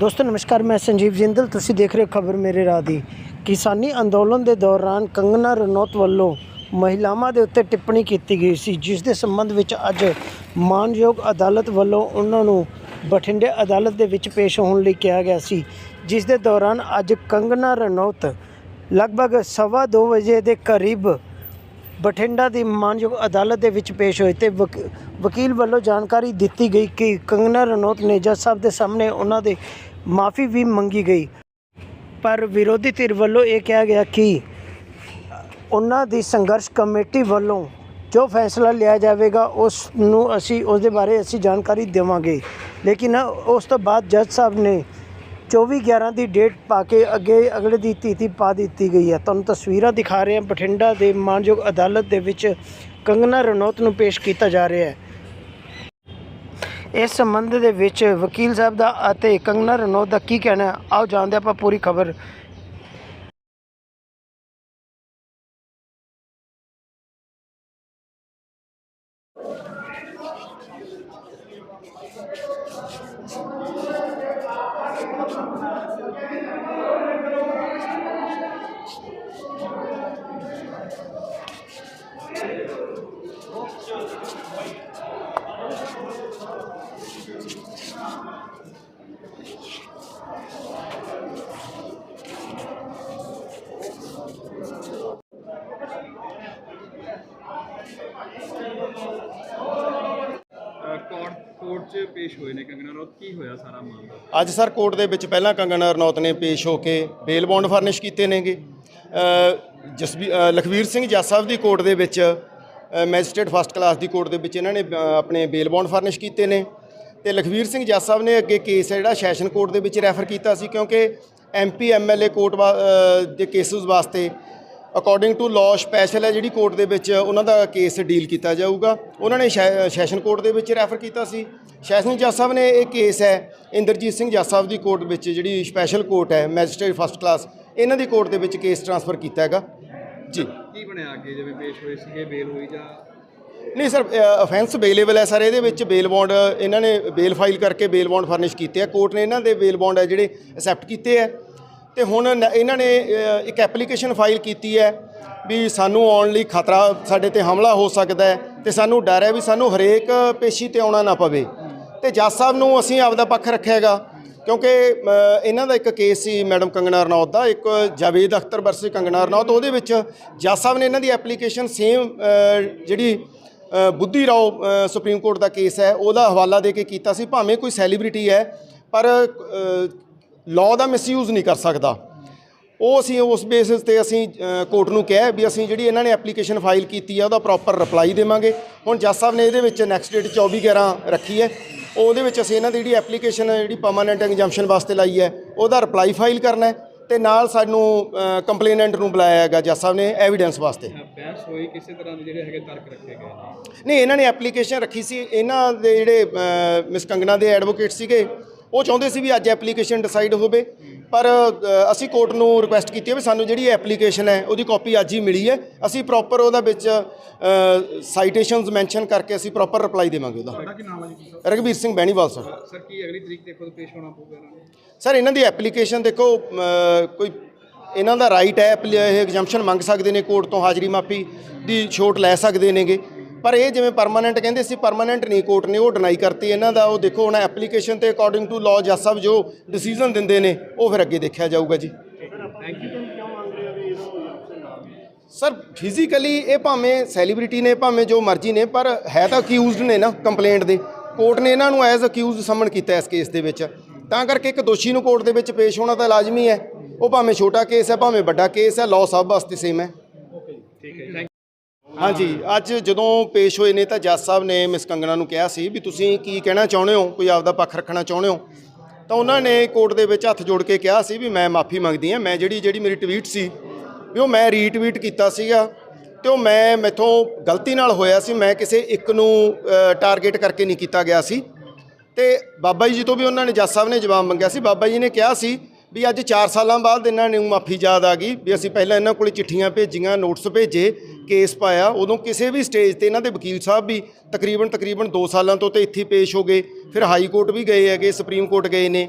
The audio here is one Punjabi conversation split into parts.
ਦੋਸਤੋ, ਨਮਸਕਾਰ, ਮੈਂ ਸੰਜੀਵ ਜਿੰਦਲ। ਤੁਸੀਂ ਦੇਖ ਰਹੇ ਹੋ ਖਬਰ ਮੇਰੇ ਰਾਹ ਦੀ। ਕਿਸਾਨੀ ਅੰਦੋਲਨ ਦੇ ਦੌਰਾਨ ਕੰਗਨਾ ਰਣੌਤ ਵੱਲੋਂ ਮਹਿਲਾਵਾਂ ਦੇ ਉੱਤੇ ਟਿੱਪਣੀ ਕੀਤੀ ਗਈ ਸੀ, ਜਿਸ ਦੇ ਸੰਬੰਧ ਵਿੱਚ ਅੱਜ ਮਾਨਯੋਗ ਅਦਾਲਤ ਵੱਲੋਂ ਉਹਨਾਂ ਨੂੰ ਬਠਿੰਡੇ ਅਦਾਲਤ ਦੇ ਵਿੱਚ ਪੇਸ਼ ਹੋਣ ਲਈ ਕਿਹਾ ਗਿਆ ਸੀ। ਜਿਸ ਦੇ ਦੌਰਾਨ ਅੱਜ ਕੰਗਨਾ ਰਣੌਤ ਲਗਭਗ ਸਵਾ ਦੋ ਵਜੇ ਦੇ ਕਰੀਬ ਬਠਿੰਡਾ ਦੀ ਮਾਨਯੋਗ ਅਦਾਲਤ ਦੇ ਵਿੱਚ ਪੇਸ਼ ਹੋਏ ਤੇ ਵਕ- ਵਕੀਲ ਵੱਲੋਂ ਜਾਣਕਾਰੀ ਦਿੱਤੀ ਗਈ ਕਿ ਕੰਗਨਾ ਰਣੌਤ ਨੇ ਜੱਜ ਸਾਹਿਬ ਦੇ ਸਾਹਮਣੇ ਉਹਨਾਂ ਦੇ ਮਾਫੀ ਵੀ ਮੰਗੀ ਗਈ। ਪਰ ਵਿਰੋਧੀ ਧਿਰ ਵੱਲੋਂ ਇਹ ਕਿਹਾ ਗਿਆ ਕਿ ਉਹਨਾਂ ਦੀ ਸੰਘਰਸ਼ ਕਮੇਟੀ ਵੱਲੋਂ ਜੋ ਫੈਸਲਾ ਲਿਆ ਜਾਵੇਗਾ, ਉਸ ਨੂੰ ਅਸੀਂ, ਉਸ ਦੇ ਬਾਰੇ ਅਸੀਂ ਜਾਣਕਾਰੀ ਦੇਵਾਂਗੇ। ਲੇਕਿਨ ਉਸ ਤੋਂ ਬਾਅਦ ਜੱਜ ਸਾਹਿਬ ਨੇ 24 11 ਦੀ ਡੇਟ ਪਾ ਕੇ ਅੱਗੇ, ਅਗਲੇ ਦੀ ਤੀਤੀ ਪਾ ਦਿੱਤੀ ਗਈ ਹੈ। ਤੁਹਾਨੂੰ ਤਸਵੀਰਾਂ ਦਿਖਾ ਰਹੇ ਹਾਂ। ਬਠਿੰਡਾ ਦੇ ਮਾਨਯੋਗ ਅਦਾਲਤ ਦੇ ਵਿੱਚ ਕੰਗਨਾ ਰਣੌਤ ਨੂੰ ਪੇਸ਼ ਕੀਤਾ ਜਾ ਰਿਹਾ ਹੈ। ਇਸ ਸੰਬੰਧ ਦੇ ਵਿੱਚ ਵਕੀਲ ਸਾਹਿਬ ਦਾ ਅਤੇ ਕੰਗਨਾ ਰਣੌਤ ਦਾ ਕੀ ਕਹਿਣਾ ਹੈ? ਆਓ ਜਾਣਦੇ ਆਪਾਂ ਪੂਰੀ ਖਬਰ। ਕੋਰਟ ਕੋਰਟ 'ਚ ਪੇਸ਼ ਹੋਏ ਨੇ ਕੰਗਨਾ ਰਣੌਤ ਕੀ ਹੋਇਆ ਸਾਰਾ ਮਾਮਲਾ? ਅੱਜ ਸਰ ਕੋਰਟ ਦੇ ਵਿੱਚ ਪਹਿਲਾਂ ਕੰਗਨਾ ਰਣੌਤ ਨੇ ਪੇਸ਼ ਹੋ ਕੇ ਬੇਲ ਬੌਂਡ ਫਰਨਿਸ਼ ਕੀਤੇ ਨੇਗੇ। ਜਸਬੀ ਲਖਵੀਰ ਸਿੰਘ ਜੱਜ ਸਾਹਿਬ ਦੀ ਕੋਰਟ ਦੇ ਵਿੱਚ ਅ, ਮੈਜਿਸਟ੍ਰੇਟ ਫਸਟ ਕਲਾਸ ਦੀ ਕੋਰਟ ਦੇ ਵਿੱਚ ਇਹਨਾਂ ਨੇ ਆਪਣੇ ਬੇਲ ਬੌਂਡ ਫਰਨਿਸ਼ ਕੀਤੇ ਨੇ। ਤੇ ਲਖਵੀਰ ਸਿੰਘ ਜੱਜ ਸਾਹਿਬ ਨੇ ਅੱਗੇ ਕੇਸ ਹੈ ਜਿਹੜਾ ਸੈਸ਼ਨ ਕੋਰਟ ਦੇ ਵਿੱਚ ਰੈਫਰ ਕੀਤਾ ਸੀ ਕਿਉਂਕਿ ਐਮਪੀ ਐਮਐਲਏ ਕੋਰਟ ਵਾ- ਦੇ ਕੇਸਿਸ ਵਾਸਤੇ ਅਕੋਰਡਿੰਗ ਟੂ ਲਾਅ ਸਪੈਸ਼ਲ ਹੈ ਜਿਹੜੀ ਕੋਰਟ ਦੇ ਵਿੱਚ ਉਹਨਾਂ ਦਾ ਕੇਸ ਡੀਲ ਕੀਤਾ ਜਾਊਗਾ। ਉਹਨਾਂ ਨੇ ਸ਼ੈ- ਸੈਸ਼ਨ ਕੋਰਟ ਦੇ ਵਿੱਚ ਰੈਫਰ ਕੀਤਾ ਸੀ। ਸੈਸ਼ਨ ਜੱਜ ਸਾਹਿਬ ਨੇ ਇਹ ਕੇਸ ਹੈ ਇੰਦਰਜੀਤ ਸਿੰਘ ਜੱਜ ਸਾਹਿਬ ਦੀ ਕੋਰਟ ਵਿੱਚ ਜਿਹੜੀ ਸਪੈਸ਼ਲ ਕੋਰਟ ਹੈ ਮੈਜਿਸਟ੍ਰੇਟ ਫਸਟ ਕਲਾਸ ਇਹਨਾਂ ਦੀ ਕੋਰਟ ਦੇ ਵਿੱਚ ਕੇਸ ਟਰਾਂਸਫਰ ਕੀਤਾ ਹੈਗਾ। ਜੀ। ਕੀ ਬਣਿਆ ਅੱਗੇ? ਜਿਵੇਂ ਪੇਸ਼ ਹੋਏ ਸੀਗੇ, ਬੇਲ ਹੋਈ ਜਾਂ ਨਹੀਂ ਸਰ ਅਫੈਂਸ ਅਵੇਲੇਬਲ ਹੈ ਸਰ, ਇਹਦੇ ਵਿੱਚ ਬੇਲ ਬੌਂਡ ਇਹਨਾਂ ਨੇ ਬੇਲ ਫਾਈਲ ਕਰਕੇ ਬੇਲ ਬੌਂਡ ਫਰਨਿਸ਼ ਕੀਤੇ ਆ। ਕੋਰਟ ਨੇ ਇਹਨਾਂ ਦੇ ਬੇਲ ਬੌਂਡ ਹੈ ਜਿਹੜੇ ਅਸੈਪਟ ਕੀਤੇ ਆ। ਤੇ ਹੁਣ ਇਹਨਾਂ ਨੇ ਇੱਕ ਐਪਲੀਕੇਸ਼ਨ ਫਾਈਲ ਕੀਤੀ ਹੈ ਵੀ ਸਾਨੂੰ ਆਉਣ ਲਈ ਖਤਰਾ, ਸਾਡੇ ਤੇ ਹਮਲਾ ਹੋ ਸਕਦਾ ਹੈ ਤੇ ਸਾਨੂੰ ਡਰ ਹੈ ਵੀ ਸਾਨੂੰ ਹਰੇਕ ਪੇਸ਼ੀ ਤੇ ਆਉਣਾ ਨਾ ਪਵੇ। ਤੇ ਜੱਜ ਸਾਹਿਬ ਨੂੰ ਅਸੀਂ ਆਪਦਾ ਪੱਖ ਰੱਖਿਆ ਹੈਗਾ, ਕਿਉਂਕਿ ਇਹਨਾਂ ਦਾ ਇੱਕ ਕੇਸ ਸੀ ਮੈਡਮ ਕੰਗਣਾ ਰਣੌਤ ਦਾ, ਇੱਕ ਜਾਵੇਦ ਅਖਤਰ ਵਰਸਸ ਕੰਗਣਾ ਰਣੌਤ, ਉਹਦੇ ਵਿੱਚ ਜੱਜ ਸਾਹਿਬ ਨੇ ਇਹਨਾਂ ਦੀ ਐਪਲੀਕੇਸ਼ਨ ਸੇਮ ਜਿਹੜੀ ਬੁੱਧੀ ਰਾਓ ਸੁਪਰੀਮ ਕੋਰਟ ਦਾ ਕੇਸ ਹੈ, ਉਹਦਾ ਹਵਾਲਾ ਦੇ ਕੇ ਕੀਤਾ ਸੀ, ਭਾਵੇਂ ਕੋਈ ਸੈਲੀਬ੍ਰਿਟੀ ਹੈ, ਪਰ ਲਾਅ ਦਾ ਮਿਸਯੂਜ਼ ਨਹੀਂ ਕਰ ਸਕਦਾ। ਉਹ ਅਸੀਂ ਉਸ ਬੇਸਿਸ ਤੇ ਅਸੀਂ ਕੋਰਟ ਨੂੰ ਕਿਹਾ ਵੀ ਅਸੀਂ ਜਿਹੜੀ ਇਹਨਾਂ ਨੇ ਐਪਲੀਕੇਸ਼ਨ ਫਾਈਲ ਕੀਤੀ ਹੈ ਉਹਦਾ ਪ੍ਰੋਪਰ ਰਿਪਲਾਈ ਦੇਵਾਂਗੇ। ਹੁਣ ਜੱਜ ਸਾਹਿਬ ਨੇ ਇਹਦੇ ਵਿੱਚ ਨੈਕਸਟ ਡੇਟ 24 11 ਰੱਖੀ ਹੈ। ਉਹਦੇ ਵਿੱਚ ਅਸੀਂ ਇਹਨਾਂ ਦੀ ਜਿਹੜੀ ਐਪਲੀਕੇਸ਼ਨ ਜਿਹੜੀ ਪਰਮਾਨੈਂਟ ਐਗਜ਼ਾਮਸ਼ਨ ਵਾਸਤੇ ਲਾਈ ਹੈ, ਉਹਦਾ ਰਿਪਲਾਈ ਫਾਈਲ ਕਰਨਾ ਹੈ ਤੇ ਨਾਲ ਸਾਨੂੰ ਕੰਪਲੇਨੈਂਟ ਨੂੰ ਬੁਲਾਇਆ ਹੈਗਾ ਜੱਜ ਸਾਹਿਬ ਨੇ ਐਵੀਡੈਂਸ ਵਾਸਤੇ। ਅ, ਬਹਿਸ ਹੋਈ ਕਿਸੇ ਤਰ੍ਹਾਂ ਦੇ ਜਿਹੜੇ ਹੈਗੇ ਤਰਕ ਰੱਖੇ ਗਏ ਨੇ। ਨਹੀਂ ਇਹਨਾਂ ਨੇ ਐਪਲੀਕੇਸ਼ਨ ਰੱਖੀ ਸੀ। ਇਹਨਾਂ ਦੇ ਜਿਹੜੇ ਮਿਸ ਕੰਗਣਾ ਦੇ ਐਡਵੋਕੇਟ ਸੀਗੇ ਉਹ ਚਾਹੁੰਦੇ ਸੀ ਵੀ ਅੱਜ ਐਪਲੀਕੇਸ਼ਨ ਡਿਸਾਈਡ ਹੋਵੇ। ਪਰ ਅ, ਅਸੀਂ ਕੋਰਟ ਨੂੰ ਰਿਕੁਐਸਟ ਕੀਤੀ ਹੈ ਵੀ ਸਾਨੂੰ ਜਿਹੜੀ ਐਪਲੀਕੇਸ਼ਨ ਹੈ ਉਹਦੀ ਕਾਪੀ ਅੱਜ ਹੀ ਮਿਲੀ ਹੈ। ਅਸੀਂ ਪ੍ਰੋਪਰ ਉਹਦਾ ਵਿੱਚ ਸਾਈਟੇਸ਼ਨਸ ਮੈਂਸ਼ਨ ਕਰਕੇ ਅਸੀਂ ਪ੍ਰੋਪਰ ਰਿਪਲਾਈ ਦੇਵਾਂਗੇ ਉਹਦਾ। ਤੁਹਾਡਾ ਕੀ ਨਾਮ ਹੈ ਜੀ? ਰਗਵੀਰ ਸਿੰਘ ਬੈਣੀਵਾਲ ਸਰ ਸਰ ਕੀ ਅਗਲੀ ਤਰੀਕ ਤੇ ਖੁਦ ਪੇਸ਼ ਹੋਣਾ ਪਊਗਾ ਇਹਨਾਂ ਨੂੰ? ਸਰ ਇਹਨਾਂ ਦੀ ਐਪਲੀਕੇਸ਼ਨ ਦੇਖੋ ਅ, ਕੋਈ ਇਹਨਾਂ ਦਾ ਰਾਈਟ ਹੈ ਐਪਲੀ- ਇਹ ਐਗਜ਼ਾਮਸ਼ਨ ਮੰਗ ਸਕਦੇ ਨੇ ਕੋਰਟ ਤੋਂ ਹਾਜ਼ਰੀ ਮਾਫੀ ਦੀ ਛੋਟ ਲੈ ਸਕਦੇ ਨੇਗੇ। ਪਰ ਇਹ ਜਿਵੇਂ ਪਰਮਾਨੈਂਟ ਕਹਿੰਦੇ ਸੀ ਪਰਮਾਨੈਂਟ ਨਹੀਂ ਕੋਰਟ ਨੇ ਉਹ ਡਿਨਾਈ ਕਰਤੀ ਇਹਨਾਂ ਦਾ, ਉਹ ਦੇਖੋ ਹੁਣ ਐਪਲੀਕੇਸ਼ਨ ਤੇ ਅਕੋਰਡਿੰਗ ਟੂ ਲਾਅ ਜੱਜ ਸਾਹਿਬ ਜੋ ਡਿਸੀਜਨ ਦਿੰਦੇ ਨੇ, ਉਹ ਫਿਰ ਅੱਗੇ ਦੇਖਿਆ ਜਾਊਗਾ ਜੀ। ਸਰ ਫਿਜ਼ੀਕਲੀ ਇਹ ਭਾਵੇਂ ਸੈਲੀਬ੍ਰਿਟੀ ਨੇ, ਭਾਵੇਂ ਜੋ ਮਰਜ਼ੀ ਨੇ, ਪਰ ਹੈ ਤਾਂ ਅਕਿਊਜ਼ਡ ਨੇ ਨਾ ਕੰਪਲੇਂਟ ਦੇ। ਕੋਰਟ ਨੇ ਇਹਨਾਂ ਨੂੰ ਐਜ਼ ਅਕਿਊਜ਼ਡ ਸਮਨ ਕੀਤਾ ਇਸ ਕੇਸ ਦੇ ਵਿੱਚ। ਤਾਂ ਕਰਕੇ ਇੱਕ ਦੋਸ਼ੀ ਨੂੰ ਕੋਰਟ ਦੇ ਵਿੱਚ ਪੇਸ਼ ਹੋਣਾ ਤਾਂ ਲਾਜ਼ਮੀ ਹੈ। ਉਹ ਭਾਵੇਂ ਛੋਟਾ ਕੇਸ ਹੈ, ਭਾਵੇਂ ਵੱਡਾ ਕੇਸ ਹੈ ਲਾਅ ਸਭ ਵਾਸਤੇ ਸੇਮ ਹੈ। ਹਾਂਜੀ, ਅੱਜ ਜਦੋਂ ਪੇਸ਼ ਹੋਏ ਨੇ ਤਾਂ ਜੱਜ ਸਾਹਿਬ ਨੇ ਮਿਸ ਕੰਗਣਾ ਨੂੰ ਕਿਹਾ ਸੀ ਵੀ ਤੁਸੀਂ ਕੀ ਕਹਿਣਾ ਚਾਹੁੰਦੇ ਹੋ, ਕੋਈ ਆਪਦਾ ਪੱਖ ਰੱਖਣਾ ਚਾਹੁੰਦੇ ਹੋ? ਤਾਂ ਉਹਨਾਂ ਨੇ ਕੋਰਟ ਦੇ ਵਿੱਚ ਹੱਥ ਜੋੜ ਕੇ ਕਿਹਾ ਸੀ ਵੀ ਮੈਂ ਮਾਫੀ ਮੰਗਦੀ ਹਾਂ, ਮੈਂ ਜਿਹੜੀ ਜਿਹੜੀ ਮੇਰੀ ਟਵੀਟ ਸੀ ਵੀ ਉਹ ਮੈਂ ਰੀਟਵੀਟ ਕੀਤਾ ਸੀਗਾ ਤੇ ਉਹ ਮੈਂ ਮੈਥੋਂ ਗਲਤੀ ਨਾਲ ਹੋਇਆ ਸੀ, ਮੈਂ ਕਿਸੇ ਇੱਕ ਨੂੰ ਟਾਰਗੇਟ ਕਰਕੇ ਨਹੀਂ ਕੀਤਾ ਗਿਆ ਸੀ। ਤੇ ਬਾਬਾ ਜੀ ਤੋਂ ਵੀ ਉਹਨਾਂ ਨੇ ਜੱਜ ਸਾਹਿਬ ਨੇ ਜਵਾਬ ਮੰਗਿਆ ਸੀ। ਬਾਬਾ ਜੀ ਨੇ ਕਿਹਾ ਸੀ ਵੀ ਅੱਜ 4 ਸਾਲਾਂ ਬਾਅਦ ਇਹਨਾਂ ਨੂੰ ਮਾਫੀ ਯਾਦ ਆ ਗਈ ਵੀ ਅਸੀਂ ਪਹਿਲਾਂ ਇਹਨਾਂ ਕੋਲ ਚਿੱਠੀਆਂ ਭੇਜੀਆਂ, ਨੋਟਿਸ ਭੇਜੇ, ਕੇਸ ਪਾਇਆ। ਉਦੋਂ ਕਿਸੇ ਵੀ ਸਟੇਜ ਤੇ ਇਹਨਾਂ ਦੇ ਵਕੀਲ ਸਾਹਿਬ ਵੀ ਤਕਰੀਬਨ ਤਕਰੀਬਨ 2 ਸਾਲਾਂ ਤੋਂ ਤੇ ਇੱਥੇ ਪੇਸ਼ ਹੋ ਗਏ। ਫਿਰ ਹਾਈ ਕੋਰਟ ਵੀ ਗਏ ਹੈਗੇ, ਸੁਪਰੀਮ ਕੋਰਟ ਗਏ ਨੇ।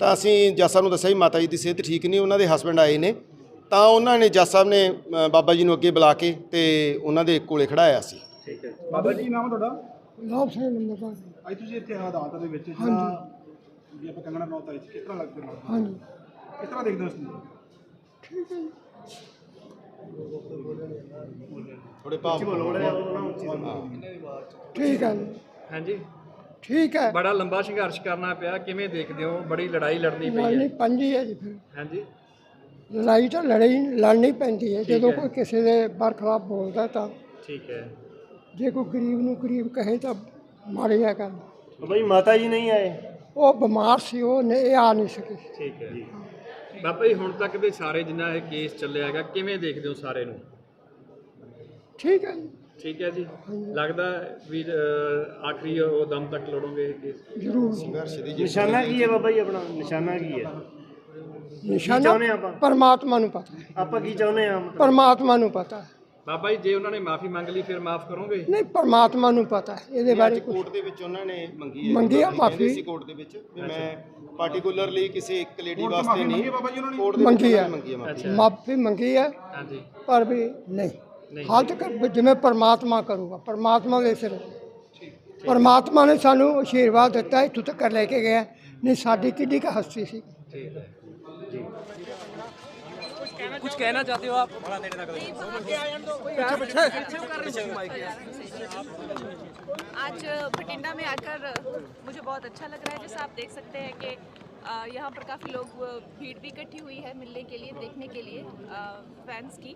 ਤਾਂ ਅਸੀਂ ਜੱਜ ਸਾਹਿਬ ਨੂੰ ਦੱਸਿਆ ਵੀ ਮਾਤਾ ਜੀ ਦੀ ਸਿਹਤ ਠੀਕ ਨਹੀਂ ਉਹਨਾਂ ਦੇ ਹਸਬੰਡ ਆਏ ਨੇ। ਤਾਂ ਉਹਨਾਂ ਨੇ ਜੱਜ ਸਾਹਿਬ ਨੇ ਅ, ਬਾਬਾ ਜੀ ਨੂੰ ਅੱਗੇ ਬੁਲਾ ਕੇ ਤੇ ਉਹਨਾਂ ਦੇ ਕੋਲੇ ਖੜਾਇਆ ਸੀ। ਠੀਕ ਹੈ। ਬਾਬਾ ਜੀ ਨਾਮ ਤੁਹਾਡਾ? ਲਾਭ ਸਿੰਘ ਨੰਬਰ ਅੱਜ ਤੁਸੀਂ ਇੱਥੇ ਅਦਾਲਤ ਦੇ ਵਿੱਚ ਜਿਹੜਾ ਵੀ ਆਪਾਂ ਕੰਗਣਾ ਨੌਤ ਆਈ ਕਿਸ ਤਰ੍ਹਾਂ ਲੱਗਦੇ ਹੋ? ਹਾਂਜੀ। ਕਿਸ ਤਰ੍ਹਾਂ ਦੇਖਦੇ ਹੋ ਇਸ ਨੂੰ? ਥੋੜੇ ਭਾਵ ਠੀਕ ਹੈ ਜੀ। ਹਾਂਜੀ। ਠੀਕ ਹੈ। ਬੜਾ ਲੰਬਾ ਸੰਘਰਸ਼ ਕਰਨਾ ਪਿਆ ਕਿਵੇਂ ਦੇਖਦੇ ਹੋ? ਬੜੀ ਲੜਾਈ ਲੜਨੀ ਪਈ ਲੜਨੀ ਹੈ। ਪੰਜੀ ਹੈ ਜੀ ਫਿਰ। ਹਾਂਜੀ। ਲੜਾਈ ਤਾਂ ਲੜੀ ਲੜਨੀ ਪੈਂਦੀ ਹੈ। ਜਦੋਂ ਕੋਈ ਕਿਸੇ ਦੇ ਬਰਖਲਾਫ ਬੋਲਦਾ ਤਾਂ ਠੀਕ ਹੈ। ਜੇ ਕੋਈ ਗਰੀਬ ਨੂੰ ਗਰੀਬ ਕਹੇ ਤਾਂ ਮਾੜੀ ਆ ਗੱਲ। ਬਾਬਾ ਜੀ ਮਾਤਾ ਜੀ ਨਹੀਂ ਆਏ। ਉਹ ਬਿਮਾਰ ਸੀ ਉਹ ਨਹੀਂ ਆ ਨਹੀਂ ਸਕੇ। ਠੀਕ ਹੈ। ਬਾਬਾ ਜੀ ਹੁਣ ਤੱਕ ਦੇ ਸਾਰੇ ਜਿੰਨਾ ਇਹ ਕੇਸ ਚੱਲਿਆ ਹੈਗਾ ਕਿਵੇਂ ਦੇਖਦੇ ਹੋ ਸਾਰੇ ਨੂੰ? ਠੀਕ ਹੈ ਜੀ। ਠੀਕ ਹੈ ਜੀ। ਲੱਗਦਾ ਵੀ ਅਹ, ਆਖਰੀ ਉਹ ਦਮ ਤੱਕ ਲੜੋਗੇ ਇਹ ਕੇਸ। ਜ਼ਰੂਰ। ਸੰਘਰਸ਼ ਦੀ ਜਿੱਤ ਨਿਸ਼ਾਨਾ ਕੀ ਹੈ ਬਾਬਾ ਜੀ ਆਪਣਾ? ਨਿਸ਼ਾਨਾ ਕੀ ਹੈ? ਨਿਸ਼ਾਨਾ ਚਾਹੁੰਦੇ ਆਪਾਂ? ਪਰਮਾਤਮਾ ਨੂੰ ਪਤਾ। ਹੈ ਆਪਾਂ ਕੀ ਚਾਹੁੰਦੇ ਆ ਮਤਲਬ ਪਰਮਾਤਮਾ ਨੂੰ ਪਤਾ। ਹੈ ਬਾਬਾ ਜੀ ਜੇ ਉਹਨਾਂ ਨੇ ਮਾਫੀ ਮੰਗ ਲਈ ਫਿਰ ਮਾਫ ਕਰੋਗੇ? ਨਹੀਂ ਪਰਮਾਤਮਾ ਨੂੰ ਪਤਾ ਹੈ। ਇਹਦੇ ਬਾਰੇ ਕੁਛ ਕੋਰਟ ਦੇ ਵਿੱਚ ਉਹਨਾਂ ਨੇ ਮੰਗੀ ਹੈ। ਮੰਗੀ ਆ ਕਹਿੰਦੇ ਮਾਫ਼ੀ। ਸੀ ਕੋਰਟ ਦੇ ਵਿੱਚ ਵੀ ਮੈਂ ਪਾਰਟੀਕੂਲਰਲੀ ਕਿਸੇ ਇੱਕ ਲੇਡੀ ਵਾਸਤੇ ਨਹੀਂ। ਕੋਰਟ ਦੇ ਵਿੱਚ ਮੰਗੀ ਉਹਨਾਂ ਆ ਨੇ ਮੰਗੀ ਹੈ ਮਾਫ਼ੀ ਮੰਗੀ ਹੈ ਹਾਂਜੀ। ਪਰ ਵੀ ਨਹੀਂ। ਹਾਲ ਤੱਕ ਜਿਵੇਂ ਪਰਮਾਤਮਾ ਕਰੂਗਾ ਪਰਮਾਤਮਾ ਦੇ ਸਿਰ ਪਰਮਾਤਮਾ ਨੇ ਸਾਨੂੰ ਆਸ਼ੀਰਵਾਦ ਦਿੱਤਾ ਇੱਥੋਂ ਤੱਕ ਲੈ ਕੇ ਗਿਆ ਨਹੀਂ ਸਾਡੀ ਕਿੱਡੀ ਕੁ ਹਸਤੀ ਸੀ ਠੀਕ ਹੈ कुछ कहना चाहते हो आप बड़ा देने आज बठिंडा में आकर मुझे बहुत अच्छा लग रहा है जैसा आप देख सकते हैं कि अ, यहाँ पर काफ़ी लोग अ, भीड़ भी इकट्ठी हुई है मिलने के लिए देखने के लिए फैंस की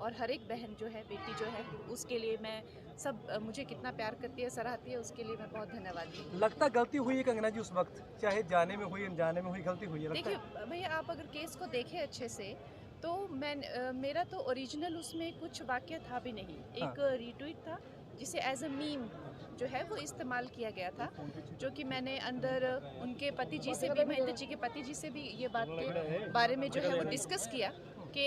और हर एक बहन जो है बेटी जो है उसके लिए मैं सब मुझे कितना प्यार करती है सराहती है उसके लिए मैं बहुत धन्यवादी हूँ। लगता गलती हुई है कंगना जी उस वक्त? चाहे जाने में हुई अनजाने में हुई गलती हुई है देखिए भैया आप अगर केस को देखें अच्छे से तो मैं मेरा तो ओरिजिनल उसमें कुछ वाक्य था भी नहीं। एक रीट्वीट था जिसे एज अ मीम जो है वो इस्तेमाल किया गया था जो कि मैंने अंदर उनके पति जी से भी महेंद्र जी के पति जी से भी ये बात के बारे में जो है वो डिस्कस किया कि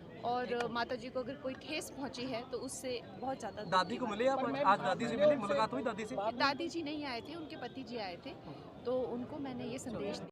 और माता जी को अगर कोई ठेस पहुँची है तो उससे बहुत ज़्यादा दादी को मिले आप? आज दादी से मिले मुलाकात हुई दादी से? दादी जी नहीं आए थे उनके पति जी आए थे तो उनको मैंने ये संदेश